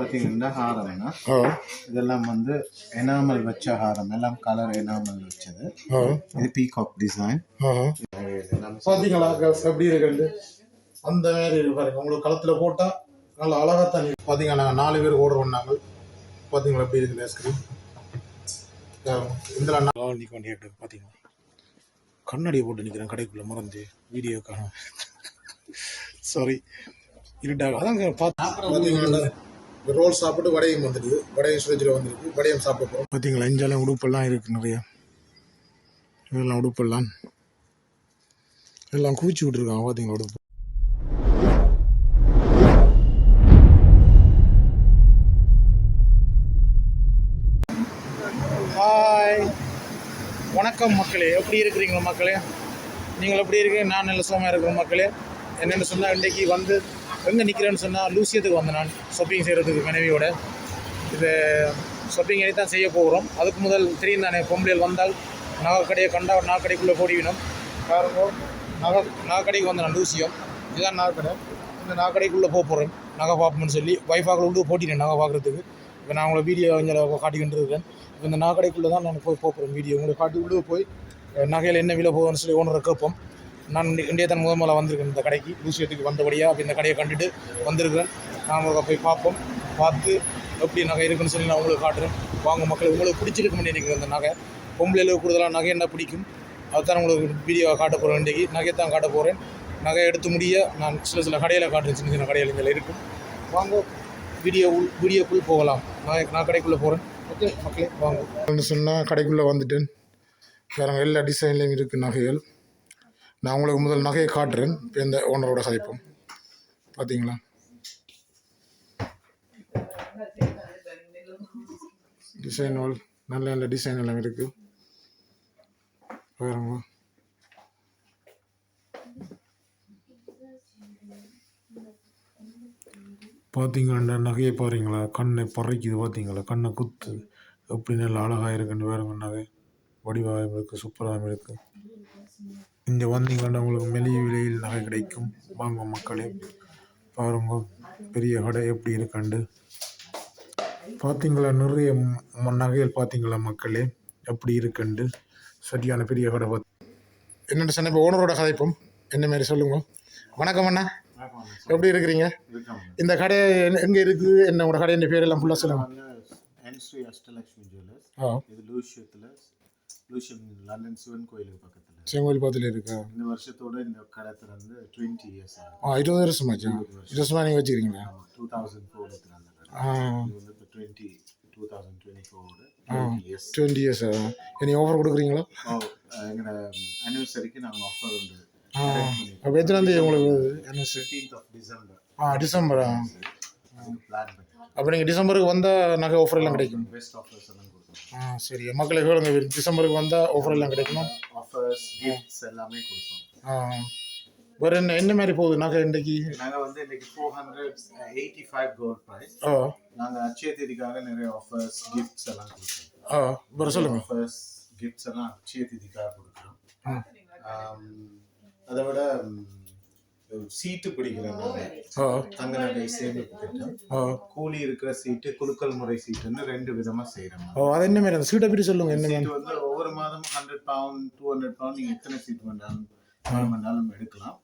பார்த்தீங்கன்னா ஹாரம்னா இதெல்லாம் வந்து எனாமல் வச்ச ஹாரம். எல்லாம் கலர் எனாமல் வச்சது. இது பீகாக் டிசைன் பார்த்தீங்களா எப்படி இருக்குன்னு அந்த மாதிரி இருக்கு பாருங்க. உங்களுக்கு களத்தில் போட்டால் நல்லா அழகாக இருக்கு பார்த்தீங்கன்னா நாங்கள் நாலு பேர் ஆர்டர் பண்ணாங்க. பார்த்தீங்களா எப்படி இருக்குது ஐஸ்கிரீம் நான் நிற்க வேண்டிய பார்த்தீங்களா கண்ணாடியை போட்டு நிற்கிறேன் கடைக்குள்ளே மறந்து வீடியோக்காக. சாரி இருட்டாக. அதாங்க பார்த்து பார்த்தீங்களா இந்த ரோல் சாப்பிட்டு வடையும் வந்துடுது. வடையும் சுரேஜில் வந்துருக்கு. வடையும் சாப்பிட போகிறோம் பார்த்தீங்களா இஞ்சாலும் உடுப்பெல்லாம் இருக்குது நிறைய. இதெல்லாம் உடுப்பெல்லாம். எல்லாம் குவிச்சு விட்ருக்காங்க பார்த்தீங்களா உடுப்பு. ஹாய் வணக்கம் மக்களே. எப்படி இருக்கிறீங்களா மக்களே? நீங்கள் எப்படி இருக்கீங்க? நான் நல்ல சுகமாக இருக்கிற மக்களே. என்னென்னு சொன்னால் இன்றைக்கி வந்து எங்கே நிற்கிறேன்னு சொன்னால் லூசியத்துக்கு வந்தேன் நான் ஷாப்பிங் செய்கிறதுக்கு மனைவியோட. இது ஷாப்பிங் பண்ணி தான் செய்ய போகிறோம் அதுக்கு முதல் தெரியும் தானே பொம்பளைகள் வந்தால் நகைக்கடையை கண்டா நாக்கடைக்குள்ளே போடிவினோம் காரணம் நகை நகைக்கடைக்கு வந்தேன் நான் லூசியம். இதுதான் நகைக்கடை இந்த நகைக்கடைக்குள்ளே போக போகிறேன் நகை பார்ப்போம்னு சொல்லி வைஃபாக்கள் விட்டு போட்டினேன் நகை பார்க்குறதுக்கு. இப்போ நான் உங்களை வீடியோ கொஞ்சம் காட்டிக்கிட்டு இருக்கேன் இப்போ இந்த நகைக்கடைக்குள்ளே தான் நான் போய் போகிறேன் வீடியோ உங்களை காட்டி உள்ளே போய் நகையில் என்ன விலை போகுதுன்னு சொல்லி ஓனரை கேட்போம். நான் இன்றைய தான் முதல் முதல்ல வந்திருக்கேன் இந்த கடைக்கு. லூசியத்துக்கு வந்தபடியாக இந்த கடையை கண்டுட்டு வந்திருக்கிறேன். நாம் போய் பார்ப்போம். பார்த்து எப்படி நகை இருக்குன்னு சொல்லி நான் உங்களுக்கு காட்டுறேன். வாங்க மக்கள் உங்களுக்கு பிடிச்சிருக்கும்னு நினைக்கிறேன் இந்த நகை. பொம்பளைகளுக்கு கூடுதலாக நகை என்ன பிடிக்கும்? அதுதான் உங்களுக்கு வீடியோவை காட்ட போகிறேன் இன்றைக்கி. நகையை தான் காட்ட போகிறேன் நகை எடுத்து முடிய நான் சில சில கடையில் காட்டுறேன். சின்ன சின்ன கடையில் இதில் இருக்கும். வாங்க வீடியோ உள் வீடியோக்குள் போகலாம். நான் நான் கடைக்குள்ளே போகிறேன் ஓகே மக்களே வாங்க. சொன்னால் கடைக்குள்ளே வந்துட்டேன். வேறு எல்லா டிசைன்லேயும் இருக்குது நகைகள். நான் உங்களுக்கு முதல் நகையை காட்டுறேன். இப்போ இந்த ஓனரோட கதைப்போம் பார்த்தீங்களா டிசைன்கள் நல்ல நல்ல டிசைன் எல்லாம் இருக்குது பாருங்க. பார்த்தீங்களா நகையை பாருங்களா. கண்ணை பறைக்குது பார்த்தீங்களா கண்ணை குத்து. எப்படி நல்லா அழகாக இருக்குன்னு வேறுங்க நகை. வடிவாகவும் இருக்குது சூப்பராகவும் இருக்குது இங்கே வந்தீங்கன்னா உங்களுக்கு மெலிய விலையில் நகை கிடைக்கும். வாங்க மக்களே பாருங்க பெரிய கடை எப்படி இருக்குண்டு பார்த்தீங்களா நிறைய நகைகள் பார்த்தீங்களா மக்களே எப்படி இருக்குண்டு சரியான பெரிய கடை பார்த்து என்னென்ன சொன்ன இப்போ ஓனரோட கதைப்போம் என்ன மாதிரி சொல்லுங்க. வணக்கம் அண்ணா. எப்படி இருக்கிறீங்க? இந்த கடை எங்கே இருக்குது? என்ன உங்களோட கடை பேர் எல்லாம் ஃபுல்லாக சொல்லுங்க. இது லூஷியத்தில் லண்டன் சிவன் கோயிலுக்கு பக்கத்தில். செங்கோல் பாத்தில் இருக்கா? இந்த வருஷத்தோட இந்த கடை திறந்து டுவெண்ட்டி இயர்ஸ் ஆ இருபது வருஷமாச்சா இருபது வருஷமாக நீங்கள் வச்சுக்கிறீங்களா டூ தௌசண்ட் ஃபோரில் திறந்த வந்து இப்போ டுவெண்ட்டி டூ தௌசண்ட் டுவெண்ட்டி ஃபோரோட டுவெண்ட்டி இயர்ஸ் இனி ஆஃபர் கொடுக்குறீங்களா? எங்களோட அனிவர்சரிக்கு நாங்கள் ஆஃபர் உண்டு அப்போ எத்தனாந்தேதி உங்களுக்கு என்ன ஃபிஃப்டீன்த் ஆஃப் டிசம்பர் ஆ டிசம்பரா பிளான் அப்போ நீங்கள் டிசம்பருக்கு வந்தால் நகை ஆஃபர் எல்லாம் கிடைக்கும். பெஸ்ட் ஆஃபர்ஸ் எல்லாம் ஆ சரி. மக்களை கேளுங்க டிசம்பருக்கு வந்தால் ஆஃபர் எல்லாம் கிடைக்குமா? ஆஃபர்ஸ் கிஃப்ட்ஸ் எல்லாமே கொடுப்போம். ஆ. வேறு என்ன என்ன மாதிரி போகுது நகை இன்றைக்கி? நாங்கள் வந்து இன்னைக்கு four hundred eighty five gold price ஆ. நாங்கள் அச்சய தேதிக்காக நிறைய ஆஃபர்ஸ் கிஃப்ட்ஸ் எல்லாம் கொடுப்போம். ஆ வேறு சொல்லுங்கள் ஆஃபர்ஸ் கிஃப்ட்ஸ் எல்லாம் அச்சய தேதிக்காக கொடுக்குறோம். அதை விட சீட்டு ஆ. தங்க நகை சேமிப்பு திட்டம். கூலி இருக்கிற சீட்டு குலுக்கல் முறை சீட்டுன்னு ரெண்டு விதமா செய்யறோம் ஓ அது என்ன அந்த சீட்டை பற்றி சொல்லுங்கள் என்ன வந்து ஒவ்வொரு மாதம் hundred pound two hundred pound நீங்க எத்தனை சீட் எவ்வளவு வேணாலும் எடுக்கலாம்.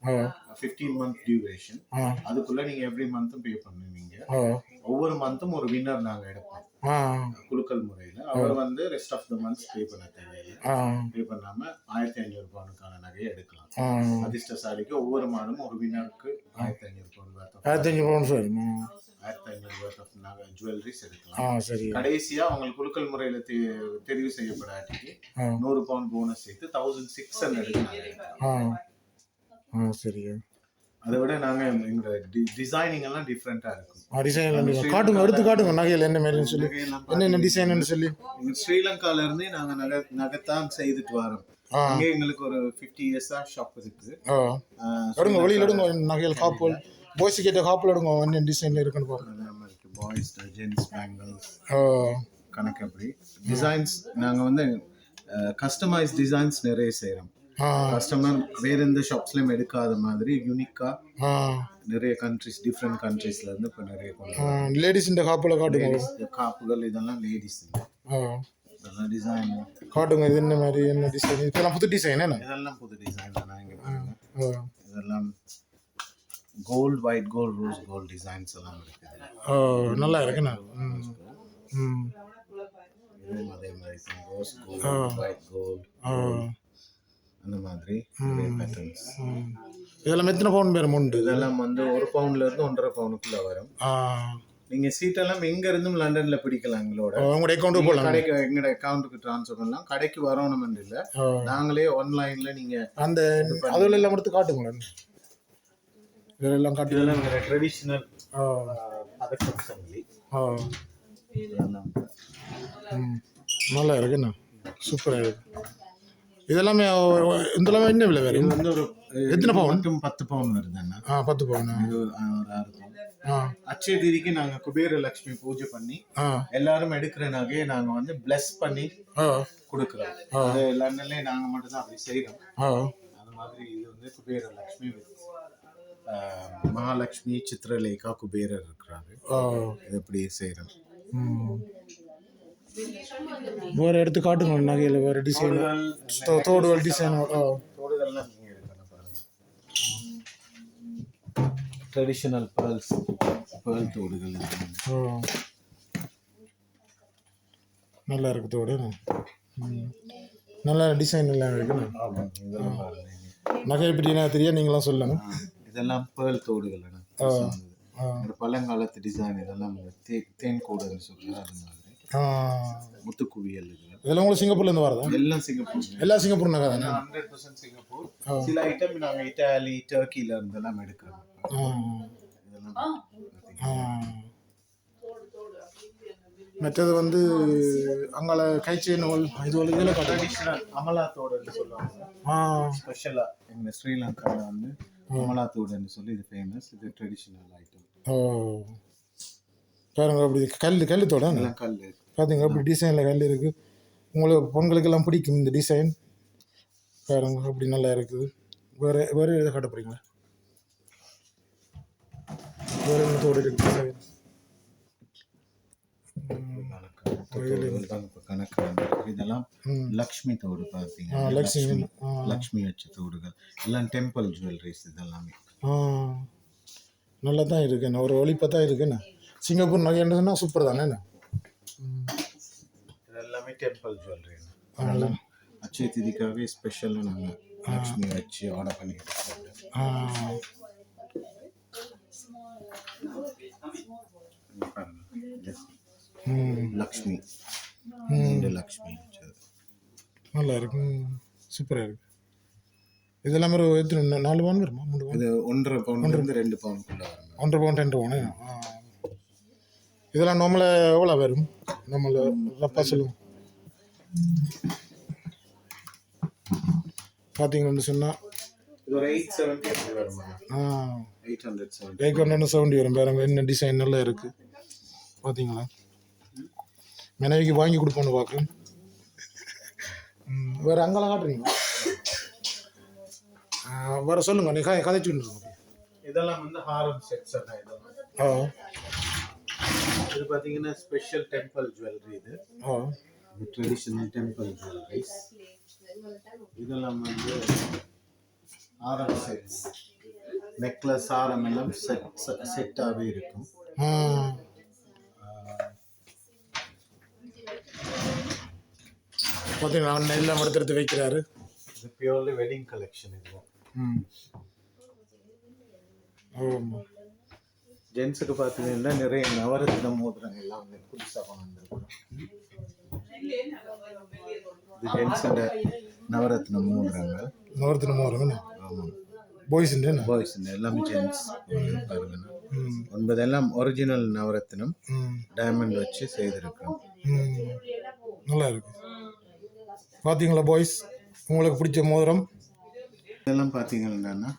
ஃபிஃப்டீன் மந்த் டியூரேஷன் அதுக்குள்ள நீங்க எவ்ரி மந்த்தும் பே பண்ணுவீங்க. ஒவ்வொரு மந்த்தும் ஒரு வின்னர் நாங்க எடுப்போம். ஆ. குலுக்கல் முறையில. அவர் வந்து rest of the months pay பண்ண தேவையில்லை. பே பண்ணாம ஆயிரத்தி ஐநூறு பவுனுக்கான நகையை எடுக்கலாம். அதிர்ஷ்டசாலிக்கு ஒவ்வொரு மாதமும் ஒரு வின்னருக்கு ஆயிரத்தி ஐநூறு பவுன் of- ஆயிரத்தஞ்சு பவுன் சார். ஆயிரத்தி ஐநூறு worth of நகை ஜுவல்லரிஸ் எடுக்கலாம். சரி. கடைசியா அவங்களுக்கு குலுக்கல் முறையில தெரிவு செய்யப்படாட்டிக்கு நூறு பவுண்ட் போனஸ் சேர்த்து தௌசண்ட் சிக்ஸ் ஹண்ட்ரட் ஆ. ஆ சரி அதை விட நாங்க எங்களோட டிசைனிங் எல்லாம் டிஃப்ரெண்டா இருக்கும். டிசைன் காட்டுங்க எடுத்து காட்டுங்க நகையில் என்ன மாதிரின்னு சொல்லி. என்னென்ன டிசைன்னு சொல்லி. ஸ்ரீலங்கால இருந்தே நாங்க நகை நகைத்தான் செய்துட்டு வரோம். அங்கே எங்களுக்கு ஒரு ஃபிஃப்டி இயர்ஸா ஷாப் இருக்கு. எடுங்க வெளியில் எடுங்க நகைகள் காப்பல் பாய்ஸ் கிட்ட காப்பல் எடுங்க என்ன டிசைனில் இருக்குன்னு இருக்கு. பாய்ஸ் ஜென்ஸ் பேங்கிள்ஸ் கணக்கு அப்படி. டிசைன்ஸ் நாங்க வந்து கஸ்டமைஸ் டிசைன்ஸ் நிறைய செய்றோம். ஆ கஸ்டமர் வேற எந்த ஷாப்ஸ்லயும் எடுக்காத மாதிரி யூனிக்கா நிறைய கண்ட்ரிஸ் டிஃப்ரெண்ட் கண்ட்ரீஸ்ல இருந்து இப்போ நிறைய கொண்டு லேடிஸிൻ്റെ காப்பில் காட்டுங்க. இந்த காப்புகள் இதெல்லாம் லேடிஸ் இதெல்லாம் டிசைன் காட்டுங்க இது என்ன மாதிரி என்ன டிசைன் இதெல்லாம் புது டிசைன் என்ன? இதெல்லாம் புது டிசைன் தான் இங்க இதெல்லாம் gold white gold rose gold designs எல்லாம் இருக்குது. நல்லா இருக்குண்ணா ம். அதே மாதிரி ரோஸ் கோல்ட் ஒயிட் கோல்ட் அந்த மாதிரி பேட்டர்ன்ஸ் இதெல்லாம் எத்தனை பவுன் பேர் உண்டு? இதெல்லாம் வந்து ஒரு பவுண்ட்ல இருந்து ஒன்றரை பவுனுக்குள்ள வரும். ஆ. நீங்க சீட் எல்லாம் எங்க இருந்தும் லண்டன்ல பிடிக்கலாம் எங்களோட. உங்களோட அக்கௌண்ட்டு போடலாம் கடைக்கு எங்களோட அக்கௌண்ட்டுக்கு ட்ரான்ஸ்ஃபர் பண்ணலாம். கடைக்கு வரணும்னு இல்ல. நாங்களே ஆன்லைன்ல நீங்க அந்த அதில் எல்லாம் எடுத்து காட்டுங்களேன். இதெல்லாம் காட்டு இதெல்லாம் ட்ரெடிஷ்னல் ஆ பதக்கம் சங்கிலி நல்லா இருக்குண்ணா. சூப்பராக இருக்கு. இதெல்லாமே இதெல்லாம் என்ன விலை வேறு. வந்து ஒரு எத்தனை பவுன்? பத்து பவுன் வருது அண்ணா. ஆ பத்து பவுனா? இது ஒரு ஆறு பவுன். ஆ. அச்சய தீதிக்கு நாங்க குபேர லட்சுமி பூஜை பண்ணி எல்லாரும் எடுக்கிற நகையை நாங்க வந்து பிளஸ் பண்ணி கொடுக்குறோம். அது லண்டன்ல நாங்க மட்டும் தான் அப்படி செய்யறோம் ஆ. அது மாதிரி இது வந்து குபேர லட்சுமி மகாலட்சுமி சித்திரலேகா குபேரர் இருக்கிறாரு. இது இப்படி செய்யறோம் ம். வேறு எடுத்து காட்டுங்க நகையில் வேறு டிசைன் தோடுகள் டிசைன் ட்ரெடிஷனல் பேர்ல்ஸ் பேர்ல் தோடுகள். நல்லா இருக்கு தோடு. நல்லா டிசைன் எல்லாம் பாருங்க நகை எப்படின்னா தெரியும் நீங்களாம் சொல்லுங்க. ஆ, இதெல்லாம் பேர்ல் தோடுகள். அண்ணா. ஆ. இந்த பழங்காலத்து டிசைன் இதெல்லாம் தேன் மாதிரி ஆ முத்துக்குவியல் இது இதெல்லாம் உங்களுக்கு சிங்கப்பூர்லேருந்து வரதா எல்லாம் சிங்கப்பூர் எல்லா சிங்கப்பூர் நகை தானே ஹண்ட்ரட் பர்சன்ட் சிங்கப்பூர். சில ஐட்டம் நாங்க இட்டாலி டர்க்கில இருந்தெல்லாம் எடுக்கிறோம். ஆ. இதெல்லாம் ஆ. மற்றது வந்து அங்கால கைச்சி நூல் இது ஒரு இதில் ட்ரெடிஷ்னல் அமலா தோடுன்னு சொல்லுவாங்க. ஆ. ஸ்பெஷலா எங்க ஸ்ரீலங்கால வந்து அமலா தோடுன்னு சொல்லி இது ஃபேமஸ் இது ட்ரெடிஷ்னல் ஐட்டம் ஓ. பாருங்க அப்படி கல் கல் தோட எல்லாம் கல் பார்த்தீங்க அப்படி டிசைனில் கல் இருக்குது உங்களுக்கு பொங்கலுக்கெல்லாம் பிடிக்கும் இந்த டிசைன் பாருங்க அப்படி நல்லா இருக்குது. வேறு வேறு எதை காட்ட போகிறீங்களா வேறு என்ன தோடு இருக்குது டிசைன். இதெல்லாம் லக்ஷ்மி தோடு ஆ பார்த்தீங்க லக்ஷ்மி லக்ஷ்மி வச்ச தோடுகள். எல்லாம் டெம்பிள் ஜுவல்லரிஸ் இதெல்லாமே. நல்லா தான் இருக்குண்ணா ஒரு ஒளிப்பாக தான் இருக்குண்ணா சிங்கப்பூர் நகை என்ன சொன்னால் சூப்பர் தானே இது எல்லாமே டெம்பிள் ஜுவல்லரி ஆ அச்சய திதிக்காகவே ஸ்பெஷலாக நாங்கள் லக்ஷ்மி வச்சு ஆர்டர் பண்ணி ஆ. பாருங்க Yes. ம். லக்ஷ்மி லக்ஷ்மி நல்லா இருக்கு. ம் சூப்பராக இருக்கு. இதெல்லாம் ஒரு எத்தனை நாலு பவுன் வருமா? மூணு பவுன்? இது ஒன்றரை பவுன்ல இருந்து ரெண்டு வரும் ஒன்றரை பவுன் ரெண்டு பவுனு? ஆ. இதெல்லாம் நார்மலாக எவ்வளோ வரும்? நம்மள ரப்பா சொல்லுவோம் பார்த்தீங்கன்னு சொன்னால் எயிட் ஹண்ட்ரட் செவன்ட்டி வரும் பாருங்க என்ன டிசைன் நல்லா இருக்குது பார்த்தீங்களா மனைவிக்கு வாங்கி கொடுப்போன்னு பார்க்குறேன். வேறு அங்கெல்லாம் காட்டுறீங்களா? ஆ, வேறு சொல்லுங்கள் நீ கதை கதைச்சுட்டு இருக்கோம் இதெல்லாம் வந்து ஹாரம் செட்ஸ் இதெல்லாம். ஆ. இது பார்த்தீங்கன்னா ஸ்பெஷல் டெம்பிள் ஜுவல்லரி இது. இது ட்ரெடிஷனல் டெம்பிள் ஜுவல்லரிஸ் இதெல்லாம் வந்து ஆரம் செட்ஸ் நெக்லஸ் ஆரம் எல்லாம் செட் செட்டாகவே இருக்கும். பார்த்தீங்களா எல்லாம் எடுத்து எடுத்து வைக்கிறாரு. இது பியூர்லி வெட்டிங் கலெக்ஷன் இது. ஆமாம் ஜென்ஸுக்கு பார்த்தீங்கன்னா நிறைய நவரத்ன மோதிரங்கள் எல்லாம் வந்து புதுசாக வந்திருக்கும் இது ஜென்ஸோட நவரத்ன மோதிரங்கள். நூறுத்தின வரும் ஆமாம் பாய்ஸுண்டு பாய்ஸ் எல்லாமே ஜென்ஸ். பாருங்க. ஒன்பதெல்லாம் ஒரிஜினல் நவரத்னம் ம். டைமண்ட் வச்சு செய்திருக்கோம் நல்லா இருக்கு. பார்த்தீங்களா பாய்ஸ் உங்களுக்கு பிடிச்ச மோதிரம்? இதெல்லாம் பார்த்தீங்கன்னா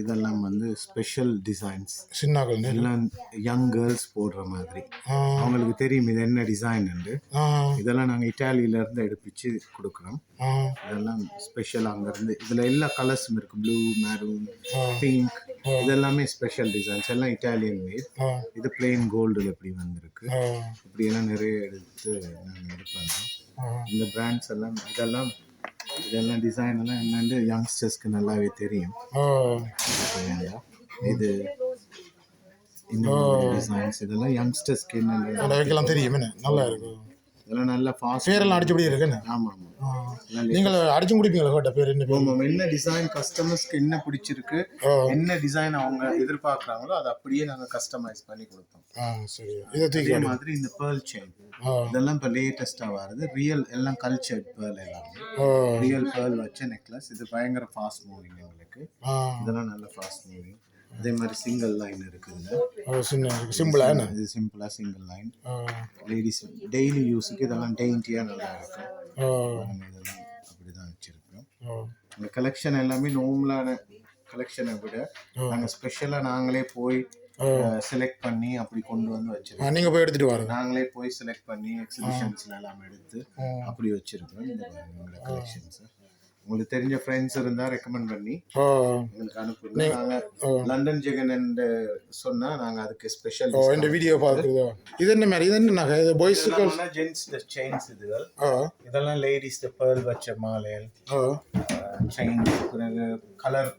இதெல்லாம் வந்து ஸ்பெஷல் டிசைன்ஸ் சின்னாக்கள் எல்லாம் யங் கேர்ள்ஸ் போடுற மாதிரி. அவங்களுக்கு தெரியும் இது என்ன டிசைன் இதெல்லாம் நாங்கள் இட்டாலியிலேருந்து எடுப்பிச்சு கொடுக்குறோம். இதெல்லாம் ஸ்பெஷல் அங்கேருந்து. இதில் எல்லா கலர்ஸும் இருக்குது ப்ளூ மேரூன். பிங்க் இதெல்லாமே ஸ்பெஷல் டிசைன்ஸ் எல்லாம் இட்டாலியன் மேட் இது பிளெயின் கோல்டில் இப்படி வந்திருக்கு. இப்படியெல்லாம் நிறைய எடுத்து நாங்கள் இது பண்ணுறோம் இந்த பிராண்ட்ஸ் எல்லாம் இதெல்லாம் இதெல்லாம் டிசைன் எல்லாம் என்னன்னு யங்ஸ்டர்ஸ்க்கு நல்லாவே தெரியும்? இது இந்த டிசைன்ஸ் இதெல்லாம் யங்ஸ்டர்ஸ்க்கு என்னென்ன வைக்கலாம் தெரியும். என்ன? நல்லா இருக்கும். இதெல்லாம் நல்லா ஃபாஸ்ட் பேரெல்லாம் அடிச்சபடி இருக்கு என்ன ஆமாம் ஆமாம். நீங்கள் அடிச்சு முடிப்பீங்களா கேட்ட பேர் என்ன ஆமாம் என்ன டிசைன் கஸ்டமர்ஸ்க்கு என்ன பிடிச்சிருக்கு என்ன டிசைன் அவங்க எதிர்பார்க்குறாங்களோ அதை அப்படியே நாங்கள் கஸ்டமைஸ் பண்ணி கொடுப்போம் ஆ சரி. இதை மாதிரி இந்த பேர்ல் செயின் இதெல்லாம் இப்போ லேட்டஸ்ட்டாக வருது. ரியல் எல்லாம் கல்ச்சர்ட் பேர்ல் எல்லாமே. ரியல் பேர்ல் வச்ச நெக்லஸ் இது பயங்கர ஃபாஸ்ட் மூவிங் எங்களுக்கு. இதெல்லாம் நல்ல ஃபாஸ்ட் மூவிங் அதே மாதிரி சிங்கிள் லைன் இருக்குதுங்க. சிம்பிளா இது சிம்பிளாக சிங்கிள் லைன் லேடிஸ் டெய்லி யூஸுக்கு இதெல்லாம் டெயின்ட்டியாக நல்லா இருக்கும். ஆ. பாருங்க, இதெல்லாம் அப்படி தான் வச்சுருக்கோம் இந்த கலெக்ஷன் எல்லாமே நார்மலான கலெக்ஷனை விட நாங்கள் ஸ்பெஷலாக நாங்களே போய் செலக்ட் பண்ணி அப்படி கொண்டு வந்து வச்சிருக்கோம். ஆ நீங்கள் போய் எடுத்துகிட்டு வாருங்க நாங்களே போய் செலக்ட் பண்ணி எக்ஸிபிஷன்ஸ்ல எல்லாம் எடுத்து அப்படி வச்சிருக்கோம். இந்த கலெக்ஷன்ஸ் உங்களுக்கு தெரிஞ்ச ஃப்ரெண்ட்ஸ் இருந்தா ரெக்கமெண்ட் பண்ணி எங்களுக்கு அனுப்புங்க. நாங்க லண்டன் ஜெகன் என்று சொன்னா நாங்க அதுக்கு ஸ்பெஷல் ஓ இந்த வீடியோ பார்க்குறதா? இது என்ன மாதிரி? இது என்ன நகை? இது பாய்ஸுக்கு ஜென்ஸ் செயின்ஸ் இதுகள். இதெல்லாம் லேடிஸ் பேர்ல் வச்ச மாலைகள். ஆ. செயின் பிறகு கலர்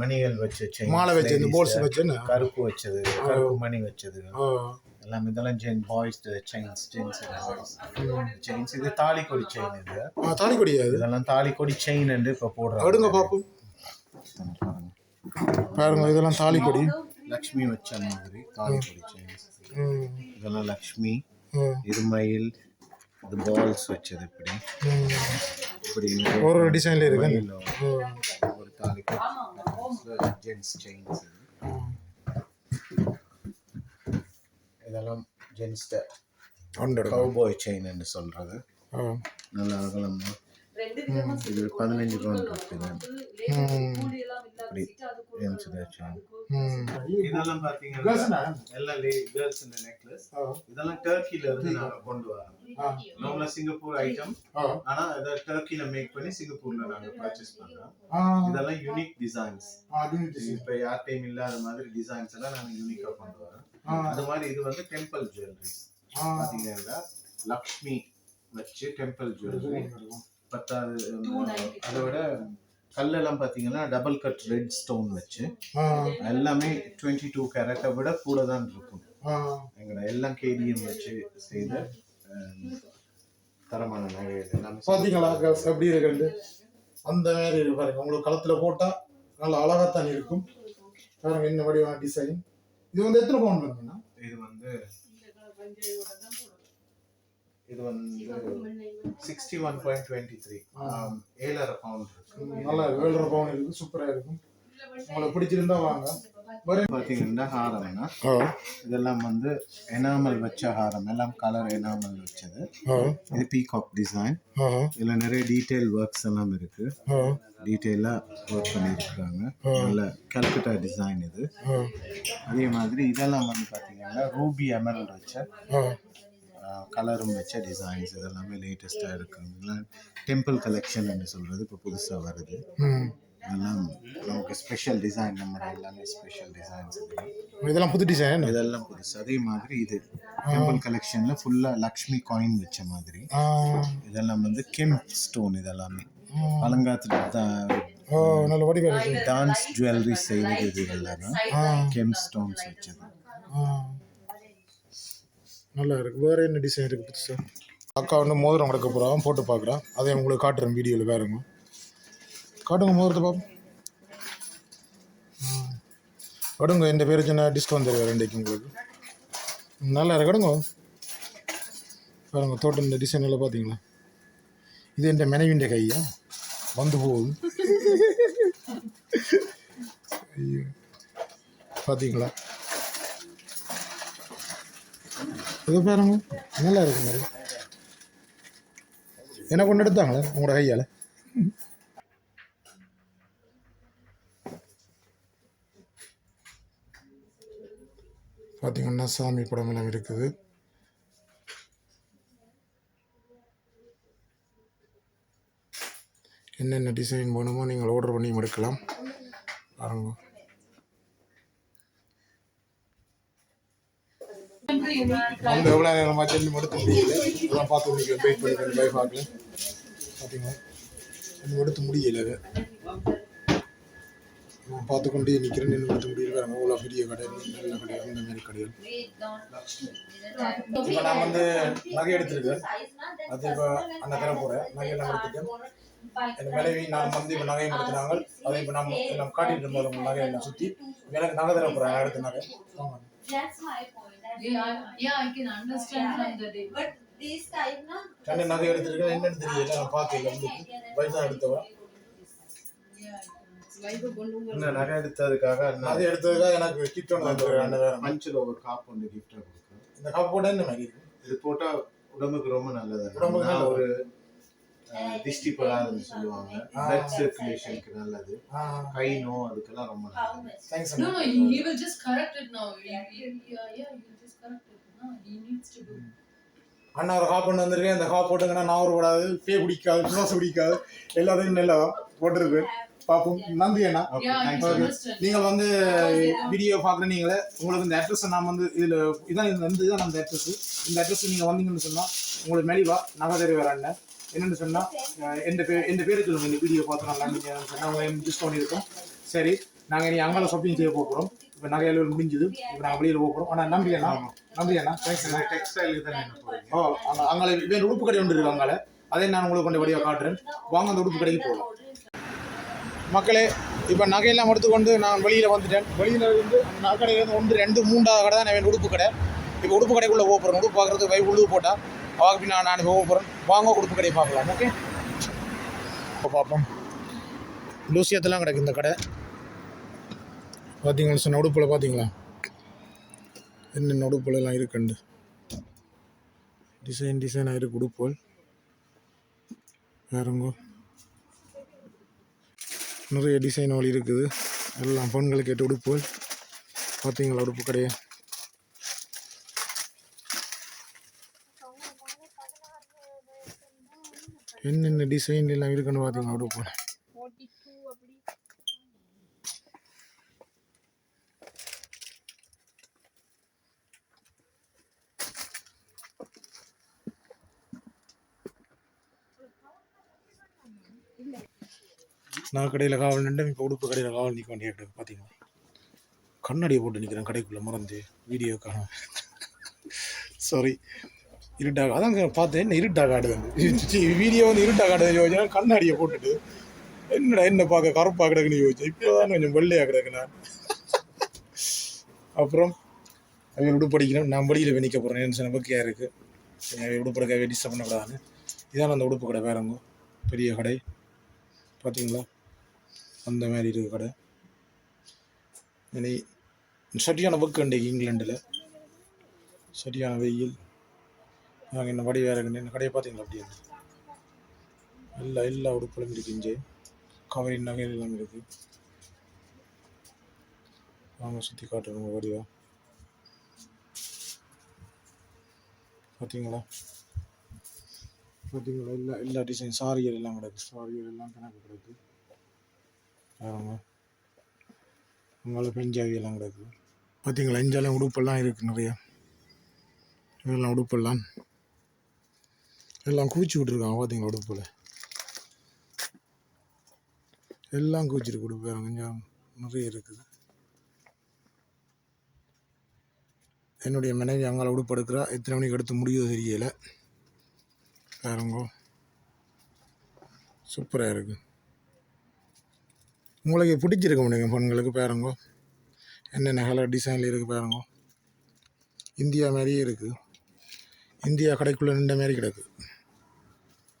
மணிகள் வச்ச செயின் மாலை வச்சு இந்த போல்ஸ் வச்சு கருப்பு வச்சது கருப்பு மணி வச்சது. எல்லாம் இதெல்லாம் gents boys chains gents chains இது தாலிக்கொடி செயின் இது. ஆ தாலி கொடியாது இதெல்லாம் தாலிக்கொடி செயின் என்று இப்போ போடுறாங்க. அடுங்க பார்ப்போம் பாருங்க. இதெல்லாம் தாலி கொடி லக்ஷ்மி வச்ச மாதிரி தாலிக்கொடி செயின்ஸ் இதெல்லாம் லக்ஷ்மி ம் இது பால்ஸ் வச்சது இப்படி. இப்படி ஒரு ஒரு டிசைனில் இருக்கு. ஒரு தாலிக்கொடி ஜென்ஸ் செயின்ஸ் இதெல்லாம் ஜென்ஸ் ஹண்ட்ரட் கவுபாய் செயின் என்று சொல்றது. நல்லா அகலமா இதெல்லாம் பாத்தீங்கன்னா எல்லாம் கேர்ள்ஸ் இந்த நெக்லஸ் இதெல்லாம் டர்க்கில இருந்து நாங்க கொண்டு வரோம். நார்மலா சிங்கப்பூர் ஐட்டம் ஆனா இதை டர்க்கில மேக் பண்ணி சிங்கப்பூர்ல நாங்க பர்ச்சேஸ் பண்றோம். இதெல்லாம் யூனிக் டிசைன்ஸ் அது டிசைன் இப்ப யார்ட்டையும் இல்லாத மாதிரி டிசைன்ஸ் எல்லாம் நாங்க யூனிக்கா கொண்டு வரோம். அது மாதிரி இது வந்து டெம்பிள் ஜுவல்லரிஸ் ஆ. பாத்தீங்கன்னா லக்ஷ்மி வச்சு டெம்பிள் ஜுவல்லரி பத்தாவது அதை விட கல்லெல்லாம் பாத்தீங்கன்னா டபுள் கட் ரெட் ஸ்டோன் வச்சு எல்லாமே டுவெண்ட்டி டூ கேரட்டை விட கூட தான் இருக்கும். எங்களை எல்லாம் கேடிஎம் வச்சு செய்த தரமான நகைகள் எல்லாமே பார்த்தீங்களா எப்படி இருக்குன்னு அந்த மாதிரி இருக்கு பாருங்க. உங்களுக்கு களத்தில் போட்டால் நல்லா அழகாக தான் இருக்கும். பாருங்க என்ன வடிவான டிசைன் இது வந்து எத்தனை பவுன் வேணும்னா இது வந்து இது வந்து sixty one point twenty three ஏழரை பவுண்ட் இருக்கு. நல்லா ஏழரை பவுன் இருக்கு சூப்பராக இருக்கும் உங்களுக்கு பிடிச்சிருந்தா வாங்க. வேற பார்த்தீங்கன்னா ஹாரம்னா இதெல்லாம் வந்து எனாமல் வச்ச ஹாரம். எல்லாம் கலர் எனாமல் வச்சது. இது பீகாக் டிசைன் இதில் நிறைய டீட்டெயில் ஒர்க்ஸ் எல்லாம் இருக்கு. டீட்டெயிலாக ஒர்க் பண்ணியிருக்காங்க. நல்ல கல்கட்டா டிசைன் இது. அதே மாதிரி இதெல்லாம் வந்து பார்த்தீங்கன்னா ரூபி எமரல்ட் வச்ச கலரும் வச்ச டிசைன்ஸ் இதெல்லாமே லேட்டஸ்ட்டாக இருக்குங்களா டெம்பிள் கலெக்ஷன் என்று சொல்கிறது இப்போ புதுசாக வருது. இதெல்லாம் நமக்கு ஸ்பெஷல் டிசைன் நம்ம எல்லாமே ஸ்பெஷல் டிசைன்ஸ் இதெல்லாம் புது டிசைன் இதெல்லாம் புதுசு. அதே மாதிரி இது டெம்பிள் கலெக்ஷனில் ஃபுல்லாக லக்ஷ்மி காயின் வச்ச மாதிரி. இதெல்லாம் வந்து கெம் ஸ்டோன் இதெல்லாமே. ஓ நல்ல இருக்கு டான்ஸ் ஜுவல்லரி செய்வது இது எல்லாமே. ஆ. கெம் ஸ்டோன்ஸ் வச்சது. நல்லா இருக்குது வேறு என்ன டிசைன் இருக்குது புதுசாக அக்கா வந்து மோதிரம் கிடக்க போகிறான் போட்டு பார்க்குறான் அதை உங்களுக்கு காட்டுறேன் வீடியோவில் வேறுங்க காட்டுங்க மோதிரத்தை பார்ப்போம் ம். கடுங்க இந்த பேர் சின்ன டிஸ்கவுண்ட் தருவார் ரெண்டைக்கு உங்களுக்கு? நல்லா இருக்கு கடுங்க. பாருங்க தோட்டம் இந்த டிசைன் எல்லாம் பார்த்தீங்களா இது என் மனைவிண்ட கையா? வந்து போகுது. ஐயோ. பார்த்தீங்களா இது பாருங்க நல்லா இருக்கு மாதிரி எனக்கு ஒன்று எடுத்தாங்களே உங்களோட கையால்? பார்த்திங்கன்னா சாமி படம் எல்லாம் இருக்குது. என்னென்ன டிசைன் வேணுமோ நீங்கள் ஆர்டர் பண்ணி எடுக்கலாம். பாருங்கள் அவங்க எவ்வளோ நேரமாக செல்லு எடுக்க முடியல இதெல்லாம் பார்த்து உங்களுக்கு வெயிட் பண்ணி பண்ணி போய் பார்க்கல பார்த்தீங்களா இன்னும் எடுத்து முடியல பார்த்து கொண்டே நிற்கிறேன் என்று எடுத்து முடியல அவ்வளோ பெரிய கடை நல்ல கடை அந்த மாதிரி கடைகள். இப்போ நான் வந்து நகை எடுத்திருக்கேன். அது இப்போ அந்த தர போகிறேன் நகையெல்லாம் எடுத்துட்டேன் என் மனைவி நான் வந்து இப்போ நகையை எடுத்துனாங்க அதை இப்போ நம்ம நம்ம காட்டிட்டு இருந்தோம் நம்ம நகையை சுற்றி எனக்கு நகை தர போகிறேன் அடுத்த நகை. ஆமாம் நகை எடுத்திருக்கேன். என்னன்னு தெரியல. நான் பார்க்கல. உங்களுக்கு வயசு எடுத்தவன். நகை எடுத்ததுக்காக அது எடுத்ததுக்காக எனக்கு கிஃப்ட் ஒன்று பஞ்சில் ஒரு காப் ஒன்று கிஃப்டாக கொடுக்குறேன். இந்த கப் போட என்ன மாதிரி இருக்கு? இது போட்டா உடம்புக்கு ரொம்ப நல்லது. உடம்புக்கு. ஒரு திஷ்டி சொல்லுவாங்க. பிளட் சர்க்குலேஷனுக்கு நல்லது. கை நோ அதுக்கெல்லாம் ரொம்ப நல்லது? Thanks No, no, he, will just correct it now. He, he, yeah, yeah, he will just correct it. No, he needs to do. அண்ணா ஒரு காப் ஒன்று வந்திருக்கேன் இந்த காப் போட்டுங்கன்னா நான் ஒரு கூடாது. பே பிடிக்காது சுவாச பிடிக்காது. எல்லாத்தையும் நல்லா போட்டிருக்கு. பார்ப்போம் நன்றி அண்ணா. நீங்கள் வந்து வீடியோ பார்க்குற நீங்களே உங்களுக்கு இந்த அட்ரஸ் நான் வந்து இதில் இதான் இந்த வந்து தான் அந்த அட்ரஸ் இந்த அட்ரஸ் நீங்கள் வந்தீங்கன்னு சொன்னால் உங்களுக்கு மெலிவா நகதறி வராங்க என்னென்னு சொன்னால் எந்த பேர் எந்த பேருக்கு சொல்லுங்கள் இந்த வீடியோ பார்த்து நல்லா நீங்கள் சொன்னால் அவங்க டிஸ்கவுண்ட் இருக்கும் சரி நாங்கள் இனி அங்கே ஷாப்பிங் செய்ய போகிறோம் இப்போ நகை அளவில் முடிஞ்சுது. இப்போ நாங்கள் வெளியில் போகிறோம் ஆனால் நன்றி அண்ணா. நன்றி அண்ணா. தேங்க்ஸ் அண்ணா டெக்ஸ்டைலுக்கு தானே ஓ அங்கே அங்கே வேறு உடுப்பு கடை ஒன்று இருக்கு அங்கால அதை நான் உங்களுக்கு கொண்டு வழியாக காட்டுறேன். வாங்க அந்த உடுப்பு கடைக்கு போகலாம். மக்களே இப்போ நகையெல்லாம் எடுத்துக்கொண்டு நான் வெளியில் வந்துட்டேன். வெளியில் இருந்து அந்த நகைக்கடையிலேருந்து ஒன்று ரெண்டு மூன்றாவது கடை தான் என் உடுப்பு கடை. இப்போ உடுப்பு கடைக்குள்ளே போகிறேன் உடுப்பு பார்க்குறதுக்கு வை உழுது போட்டால் அவாக்கு நான் நான் போக போகிறேன் வாங்க உடுப்பு கடையை பார்க்கலாம். ஓகே? இப்போ பார்ப்போம். லூசியத்தெல்லாம் கிடக்கு இந்த கடை. பார்த்தீங்களா சொன்ன உடுப்பில் பார்த்தீங்களா என்னென்ன உடுப்புல எல்லாம் இருக்குண்டு? டிசைன் டிசைனாக இருக்குது உடுப்புகள். வேறுங்கோ நிறைய டிசைன் வழி இருக்குது. எல்லாம் பெண்களுக்கு கேட்டு உடுப்புகள். பார்த்தீங்களா உடுப்பு கடையை? என்னென்ன டிசைன் எல்லாம் இருக்குன்னு பார்த்தீங்களா உடுப்பு நான் கடையில் காவல் நின்று இப்போ உடுப்பு கடையில் காவல் நிற்க வேண்டிய கிடக்கு பார்த்தீங்களா கண்ணாடியை போட்டு நிற்கிறேன் கடைக்குள்ளே மறந்து வீடியோக்காக. சாரி இருட்டாக அதான் பார்த்தேன் என்ன இருட்டாக ஆடுது வீடியோ வந்து இருட்டாக ஆடுதுன்னு யோசிச்சா கண்ணாடியை போட்டுட்டு என்னடா என்ன பார்க்க கருப்பாக கிடக்குன்னு யோசிச்சேன். இப்போ தான் கொஞ்சம் வெள்ளையாக கிடக்கு நான் அப்புறம் அவன் உடுப்படிக்கணும் நான் வழியில் நிற்க போகிறேன் என்ன இருக்குது பக்கியாக இருக்குது உடுப்படக்காக டிஸ்டர்ப் பண்ணக்கூடாதுன்னு. இதான் அந்த உடுப்பு கடை வேறங்க பெரிய கடை. பார்த்தீங்களா அந்த மாதிரி இருக்கு கடை. இனி சரியான புக்கு இன்றைக்கு இங்கிலாண்டில் சரியான வெயில். நாங்கள் என்ன வடி வேறு என்ன கடையை பார்த்தீங்களா? அப்படியே எல்லா எல்லா உடுப்புகளும் இருக்குது இங்கே. கவரி நகை எல்லாம் இருக்கு. வாங்க சுற்றி காட்டுறோம் வடிவா. பார்த்தீங்களா? பார்த்தீங்களா? எல்லா எல்லா டிசைன் சாரியர் எல்லாம் கிடக்கு. சாரியர் எல்லாம் கணக்கு கிடக்கு. பாருங்க. பெஞ்சாவியெல்லாம் பெஞ்சாவி கிடக்கு. பார்த்தீங்களா இஞ்சாலும் உடுப்பெல்லாம் இருக்குது நிறையா. இதெல்லாம் உடுப்பெல்லாம். எல்லாம் குவிச்சு விட்ருக்காங்க பார்த்தீங்களா உடுப்பில். எல்லாம் குவிச்சிருக்கு உடுப்பு கொஞ்சம் நிறைய இருக்குது என்னுடைய மனைவி அங்கால உடுப்பு எடுக்கிறா. எத்தனை மணிக்கு எடுத்து முடியும் தெரியலை. பாருங்கோ. சூப்பராக இருக்குது உங்களுக்கு பிடிச்சிருக்க முடியுங்க பொண்ணுங்களுக்கு பாருங்கோ. என்னென்ன கலர் டிசைனில் இருக்குது பாருங்கோ. இந்தியா மாதிரியே இருக்குது இந்தியா கடைக்குள்ளே நின்ற மாதிரி கிடக்கு.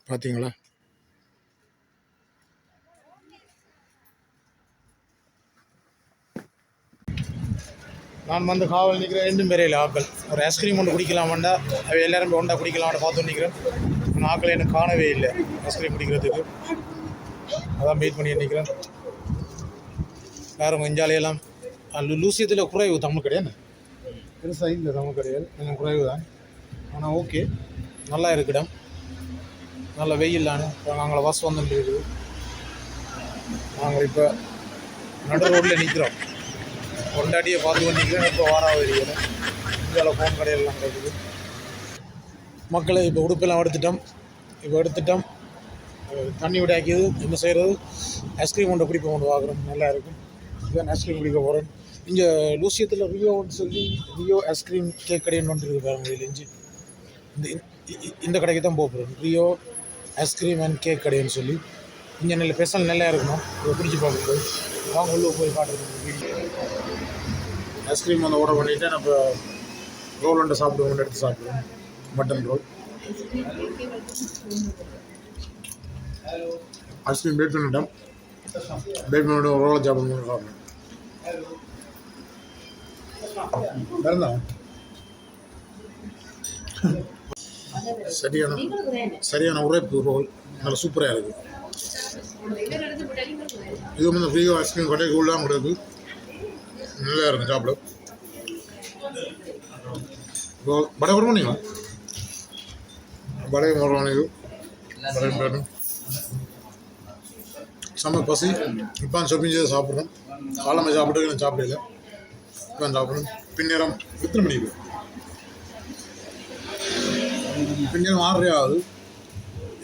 பார்த்தீங்களா நான் வந்து காவல் நிற்கிறேன். ரெண்டும் பேரையில் ஆக்கள். ஒரு ஐஸ்கிரீம் ஒன்று குடிக்கலாம் அவை எல்லாரும் ஒன்றா குடிக்கலாம்னு பார்த்து நிற்கிறேன். நான் ஆக்கள் எனக்கு காணவே இல்லை ஐஸ்கிரீம் குடிக்கிறதுக்கு. அதான் வெயிட் பண்ணி நிற்கிறேன். வேறு கொஞ்சாலையெல்லாம் லூசியத்தில் குறைவு தமிழ் கிடையாது பெருசாக இல்லை நம்ம கடையில் கொஞ்சம் குறைவு தான் ஆனால் ஓகே. நல்லா இருக்குடம் நல்ல வெயில் தானே இப்போ நாங்கள் பஸ் வந்துட்டு இருக்குது நாங்கள் இப்போ நடு ரோட்டில் நிற்கிறோம் கொண்டாடியை பார்த்து கொண்டு நிற்கிறோம் இப்போ வாராவது இருக்கிறோம் இந்தியாவில் ஃபோன் கடையெல்லாம் கிடைக்குது. மக்களை இப்போ உடுப்பெல்லாம் எடுத்துட்டோம். இப்போ எடுத்துட்டோம். தண்ணி விடாக்கியது என்ன செய்கிறது ஐஸ்கிரீம் கொண்டு குடிப்ப கொண்டு வாங்குறோம். நல்லா இருக்கும். தான் ஐஸ்கிரீம் குடிக்க போகிறேன் இங்கே லூசியத்தில் ரியோன்னு சொல்லி ரியோ ஐஸ்கிரீம் கேக் கடைன்னு வந்துட்டு இருக்கு பாருங்க இதில் இந்த இந்த கடைக்கு தான் போக போகிறோம் ரியோ ஐஸ்கிரீம் அண்ட் கேக் கடைன்னு சொல்லி. இங்கே நல்ல ஸ்பெஷல் நல்லா இருக்கணும். இதை பிடிச்சி பார்க்கும்போது வாங்க உள்ளே போய் காட்டுறோம் ஐஸ்கிரீம் வந்து ஆர்டர் பண்ணிவிட்டு நம்ம ரோல் ஒன்று சாப்பிடுவோம். எடுத்து சாப்பிடுவோம். Mutton roll ice cream wait பண்ணிட்டோம். வெயிட் பண்ணிட்டு ஒரு ரோலை சாப்பிடணும் சாப்பிடணும் சரியான சரியான உரைப்பு ரோல் நல்லா சூப்பராக இருக்குது இது வந்து ஃப்ரீ ஐஸ்கிரீம் கடை கூடலாம் கிடையாது நல்லா இருக்கும் சாப்பிட. இப்போ வடை வருமா வடை வருவானு வடை வடை செம்ம பசி. இப்போ செய்து சாப்பிட்றோம். காலமை சாப்பிட்டு நான் சாப்பிடல. இப்போ சாப்பிட்றோம். பின்னேரம் எத்தனை மணிக்கு பின்னேரம் ஆறரை ஆகுது.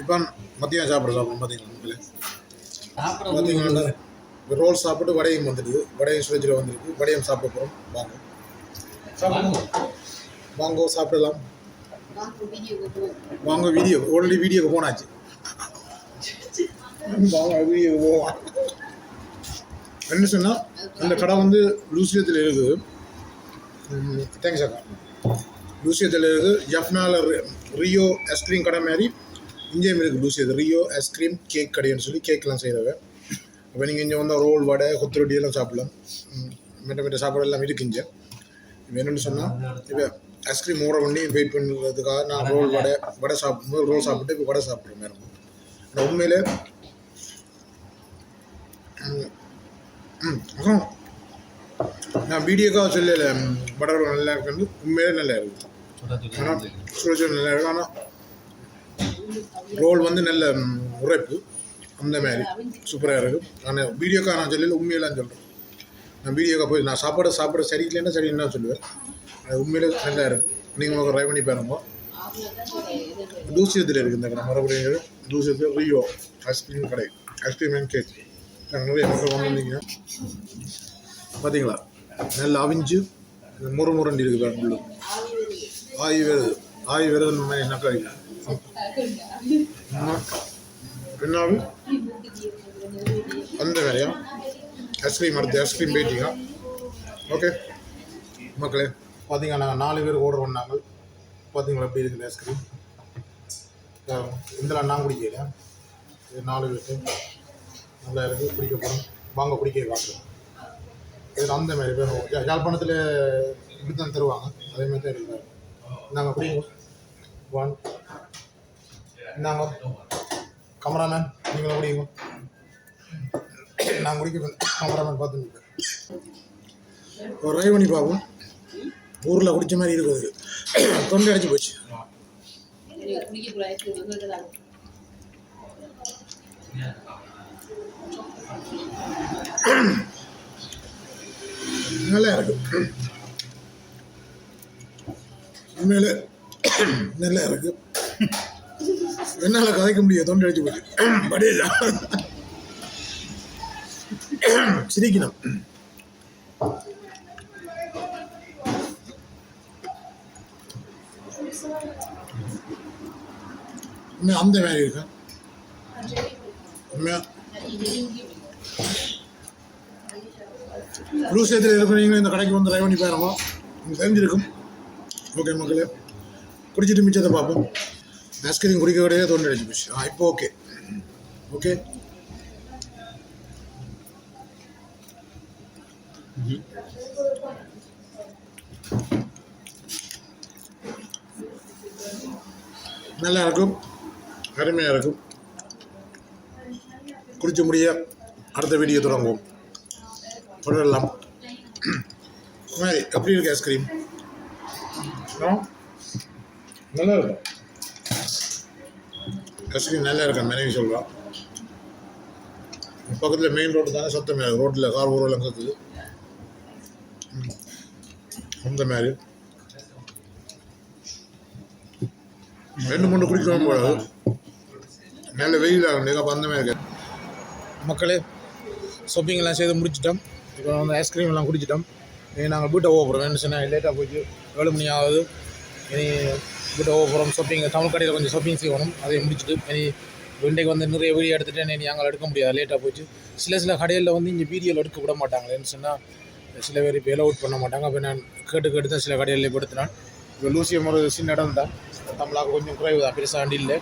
இப்போ மதியம் சாப்பிட சாப்பிடும் பார்த்தீங்களா இப்போ ரோல் சாப்பிட்டு வடையும் வந்துடுது. வடையும் ஸ்டேஜில் வந்துருக்கு. வடையும் சாப்பிட போகிறோம் வாங்க. வாங்க சாப்பிடலாம். வாங்க வீடியோ ஆல்ரெடி வீடியோக்கு போனாச்சு. என்ன சொன்னால் அந்த கடை வந்து லூசியத்தில் இருக்குது. தேங்க்ஸ் அக்கா லூசியத்தில் இருக்குது. ஜப்னால ரியோ ஐஸ்கிரீம் கடை மாதிரி இங்கேயும் இருக்குது லூசியத்தில் ரியோ ஐஸ்கிரீம் கேக் கடைன்னு சொல்லி கேக்லாம் செய்கிறவ அப்போ நீங்கள் இங்கே வந்தால் ரோல் வடை கொத்துரொட்டி எல்லாம் சாப்பிடலாம். மெட்ட மெட்ட சாப்பாடு எல்லாம் இருக்கு இங்கே. என்னென்னு சொன்னால் இப்போ ஐஸ்கிரீம் ஓட பண்ணி வெயிட் பண்ணுறதுக்காக நான் ரோல் வடை வடை சாப்பிடும்போது ரோல் சாப்பிட்டு இப்போ வடை சாப்பிட்றேன் மேடம் ஆனால் உண்மையிலே அப்புறம் நான் வீடியோக்காக சொல்லலை. வடை roll நல்லா இருக்குன்னு உண்மையிலே நல்லா இருக்குது ஆனால் நல்லா இருக்கு. ஆனால் ரோல் வந்து நல்ல உரைப்பு. அந்த மாதிரி. சூப்பராக இருக்குது ஆனால் வீடியோக்காக நான் சொல்லல உண்மையெல்லாம் சொல்கிறேன் நான் வீடியோக்காக போய் நான் சாப்பாடு சாப்பிட சரியில்லைன்னா சரின்னு தான் சொல்லுவேன். அது உண்மையிலே நல்லா இருக்குது நீங்கள் உங்களுக்கு ட்ரை பண்ணி பாருங்க. தூசியத்தில் இருக்குது இந்த கடை மறுபடியும் தூசியத்தில் ரியோ ஐஸ்கிரீம் கடை. ஐஸ்கிரீம் அண்ட் கேக் நிறைய மக்கள் வந்திருந்தீங்க பார்த்தீங்களா நல்லா அவிஞ்சு முறு முரண்டி இருக்குது பாருங்க உள்ள ஆயு வருது ஆயு வருது இந்த மாதிரி நக்கா பின்னாலும் அந்த வேலையா? ஐஸ்கிரீம் அடுத்து ஐஸ்கிரீம் போயிட்டீங்க ஓகே மக்களே பார்த்தீங்கன்னா நாங்கள் நாலு பேர் ஓர்டர் பண்ணாங்க. பார்த்தீங்களா எப்படி இருக்குது ஐஸ்கிரீம் இதெல்லாம் நான் குடிக்கல இது நாலு பேருக்கு நல்லா இருக்குது குடிக்க போகிறோம் வாங்க குடிக்க காட்டுறோம் இது அந்த மாதிரி பேர் யாழ்ப்பாணத்தில் இப்படி தான் தருவாங்க. அதே மாதிரி தான் இருக்குது நாங்கள் குடிங்க. ஒன் நாங்கள் கமராமேன் நீங்களும் குடிங்க. நான் குடிக்க கமராமேன் பார்த்து ஒரு ட்ரை பண்ணி பார்ப்போம் ஊரில் குடிச்ச மாதிரி இருக்குது தொண்டை அடிச்சு போச்சு. நல்லா இருக்கு உண்மையிலே நல்லா இருக்கு என்னால் கதைக்க முடியாது தொண்டை அடிச்சு போச்சு. படியா சிரிக்கணும். அந்த மாதிரி இருக்கு உண்மையா? லூசியத்தில் இருக்கிறவங்க இந்த கடைக்கு வந்து ட்ரை பண்ணி பாருங்க. உங்களுக்கு தெரிஞ்சிருக்கும். ஓகே மக்களே குடிச்சிட்டு மிச்சத்தை பார்ப்போம். ஐஸ்கிரீம் குடிக்க கிடையாது தொண்டை போச்சு. ஆ இப்போ ஓகே ஓகே நல்லா இருக்கும் அருமையாக இருக்கும் குடிச்ச முடிய அடுத்த வீடியோ தொடங்குவோம். தொடரலாம். மாதிரி எப்படி இருக்கு ஐஸ்கிரீம். நல்லா இருக்கும் கஸ்டி நல்லா இருக்கேன் மனைவி சொல்கிறான் பக்கத்தில் மெயின் ரோடு தானே சத்தம் ரோட்டில் கார் ஊரெல்லாம் கேட்குது. அந்த மாதிரி. ரெண்டு மூணு குடிக்கணும் போல நல்ல வெயில் ஆகும் நீங்கள் அந்த மாதிரி இருக்கு. மக்களே ஷாப்பிங் எல்லாம் செய்து முடிச்சிட்டோம். இப்போ வந்து ஐஸ்கிரீம் எல்லாம் குடிச்சிட்டோம். நாங்கள் வீட்டை போக போகிறோம் என்ன சொன்னால் லேட்டாக போச்சு ஏழு மணி ஆகுது. இனி வீட்டை போக போகிறோம் ஷாப்பிங் தமிழ் கடையில் கொஞ்சம் ஷாப்பிங் செய்யணும். அதை முடிச்சுட்டு இனி இன்றைக்கு வந்து நிறைய வீடியோ எடுத்துகிட்டு இனி நாங்கள் எடுக்க முடியாது. லேட்டாக போச்சு சில சில கடைகளில் வந்து இங்கே வீடியோவில் எடுக்க விட மாட்டாங்க என்ன சொன்னால் சில பேர் இப்போ அவுட் பண்ண மாட்டாங்க. அப்போ நான் கேட்டு கேட்டு தான் சில கடைகளில் படுத்தினான் இப்போ லூசியம் ஒரு சின்ன இடம் தான் தமிழாக கொஞ்சம் குறைவு தான். பெருசாக இல்லை.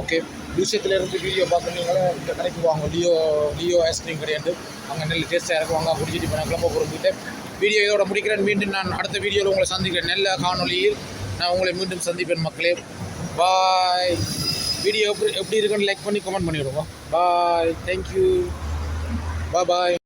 ஓகே லூசியத்தில் இருந்து வீடியோ பார்க்குறீங்களா இந்த கடைக்கு வாங்க. லியோ லியோ ஐஸ்கிரீம் கிடையாது அங்கே நல்ல டேஸ்ட்டாக இறக்குவாங்க. குடிச்சிட்டு இப்போ நான் கிளம்ப போகிறேன் வீடியோ இதோட முடிக்கிறேன். மீண்டும் நான் அடுத்த வீடியோவில் உங்களை சந்திக்கிறேன். நல்ல காணொலியில் நான் உங்களை மீண்டும் சந்திப்பேன் மக்களே. பாய் வீடியோ எப்படி எப்படி இருக்குன்னு லைக் பண்ணி கமெண்ட் பண்ணிவிடுவோம் பாய் தேங்க்யூ பாய் பாய்